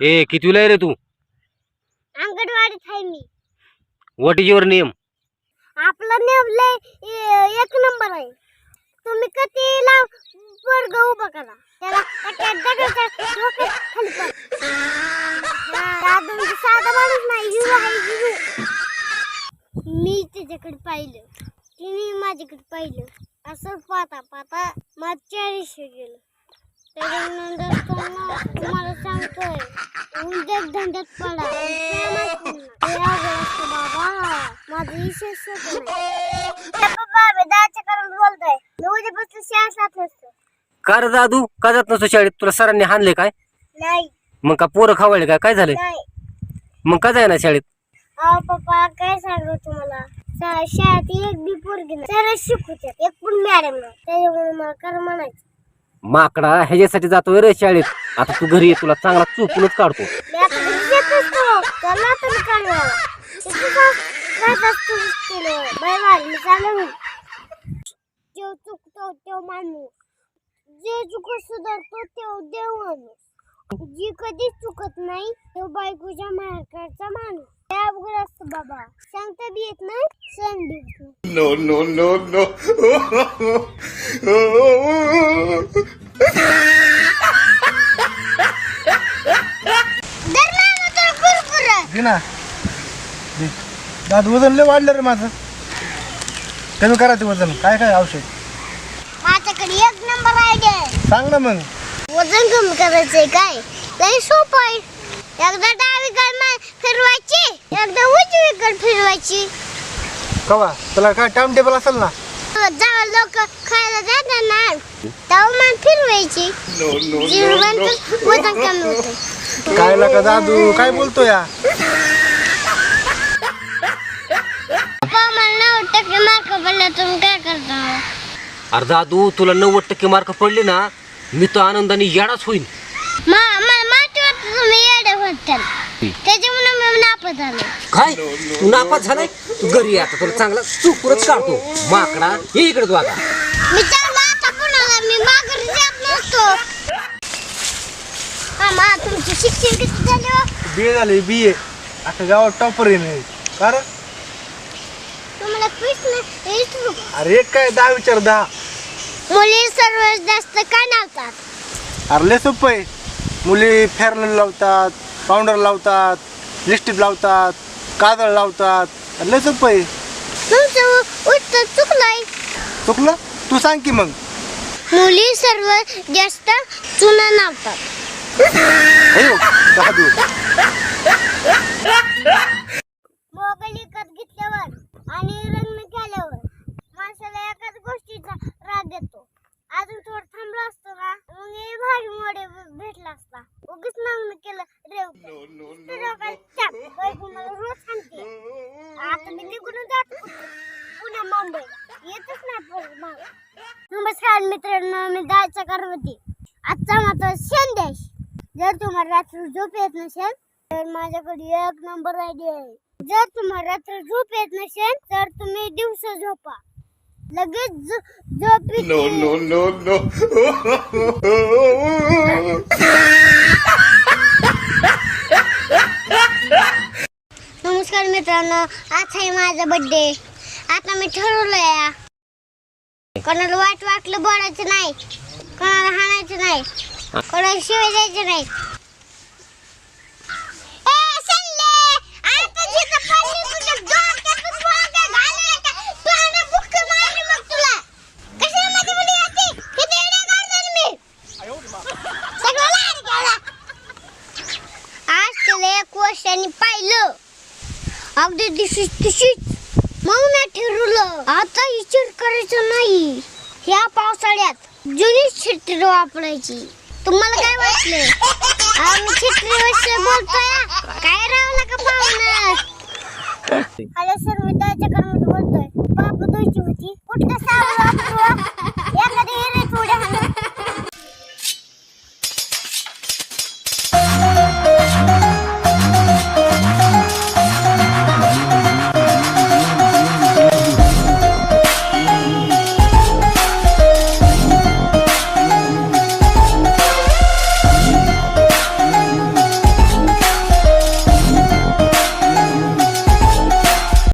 ए कितवीला आहे रे तू? अंगणवाडीत आहे मी. व्हॉट इज युअर नेम आपला नेम लय एक नंबर आहे. तुम्ही कधी लाव वर्ग उभा करा. त्याला एका दगडाच्या डोक्यात खाली पड. हा, तुमचा साधा माणूस नाही जीव आहे जीव मी त्याच्याकडे पाहिलं. तिने माझ्याकडे पाहिलं. असं पाहता पाहता माझं चाळीस गेलं. त्याच्यानंतर तुम्हाला तुम्हाला सांगतोय उद्योग धंद्यात पडा प्रेमात पडू नका. अवघड असतं बाबा माझं विशेष होतं नाही पप्पा मी दाच्या करून बोलतोय मी उद्यापासून शाळा सात वाजता का रे दादू का जात नसतो शाळेत. तुला सरांनी हाणले काय? नाही. मग का पोरं खावायले काय? काय नाही. मग का जाय ना शाळेत? अहो पप्पा काय सांगू तुम्हाला? शाळेत एक बी पोरगी नाही. सरळ शिकवतात एक पण मॅडम नाही. त्याच्यामुळे मला कर म्हणायचं. माकडा ह्याच्यासाठी जातोय रे शाळेत. आता तू घरी ये तुला चांगला चुकूनच काढतो. मी असतो त्याला तर काढवायला राहत असतो केलं बाय बाय मी चालू जो चुकतो तो माणूस जे चुकत सुधारतो तो देव माणूस जी कधीच चुकत नाही तो बायकोच्या मार्गाचा माणूस ते अवघड असतं बाबा सांगता बी येत नाही सण बी येत नाही. No, no, ना. दे. वजन लय वाढलं रे माझं. कमी करा ते वजन. काय काय औषध? माझ्याकडे एक नंबर आयडिया आहे. सांग ना मग. वजन कमी करायचंय काय? लय सोपं आहे. एकदा डावीकडे मा- फिरवायची एकदा उजवीकडे फिरवायची. कवा? तुला काय टाइम टेबल असेल ना? जेव्हा लोक खायला जातात ना तेव्हा मग फिरवायची. जीवनात वजन कमी होते काय नका दादू काय बोलतो या पप्पा मला नव्वद टक्के मार्क पडला तुम्ही काय करता? अरे दादू तुला नव्वद टक्के मार्क पडले ना मी तर आनंदाने येडाच होईल मा मला माहिती वाटतं तुम्ही येडे होत्याल त्याच्यामुळे मी नापास झालो. काय? तू नापास झालाय? तू घरी ये आता तुला चांगला चुकूनच काढतो. माकडा ये इकडे तू आता. मी चाललो आता पुण्याला मी माघारी जात नसतो. मामा तुमचे शिक्षण किती झाले हो? बी ए झाले बी ए. आता गावात टॉपर नाही कारण? तुम्हाला प्रश्न विचारू का? अरे एक काय दहा विचार दहा. मुली सर्वात जास्त काय नावतात अरे लय सोपं आहे. मुली फेअरल लावतात पावडर लावतात लिपस्टिक लावतात काजळ लावतात. अरे लय सोपं आहे. तुमचं उ- उत्तर चुकलंय चुकलं? तू सांग की मग. मुली सर्वात जास्त चुना नावतात अयो दादू मोबाईल विकत घेतल्यावर आणि लग्न केल्यावर माणसाला एकाच गोष्टीचा राग येतो. अजून थोडं थांबलं असतं ना मग हे भारी मोडे भेटला असता. उगीच केलं रेव मला रोज सांगते. आता मी निघून जातो कुठं. पुण्या मुंबईला. येतच नाही परत मागं. नमस्कार मित्रांनो मी जायचं करत होती आजचा माझा संदेश जर तुम्हाला रात्री झोप येत नसेल तर माझ्याकडे एक नंबर आयडिया आहे. जर तुम्हाला रात्री झोप येत नसेल तर तुम्ही दिवस झोपा. लगेच झोप येते. no, no, no. नमस्कार मित्रांनो आज आहे माझा बर्थडे आता मी ठरवलंय कोणाला वाईट वाटलं बोलायचं नाही कोणाला हाणायचं नाही. कोणाला शिवाय द्यायचं नाही आज एक वर्षांनी पाहिलं. अगदी दिवशी दिवशीच मग मी ठरवलं. आता विचार करायचं नाही. ह्या पावसाळ्यात जुनी छत्री वापरायची. तुम्हाला काय वाटलं? आम्ही छत्री वर्ष बोलतोय? काय रावला का पाहुणं? हॅलो सर मी त्याच्या कर्मचारी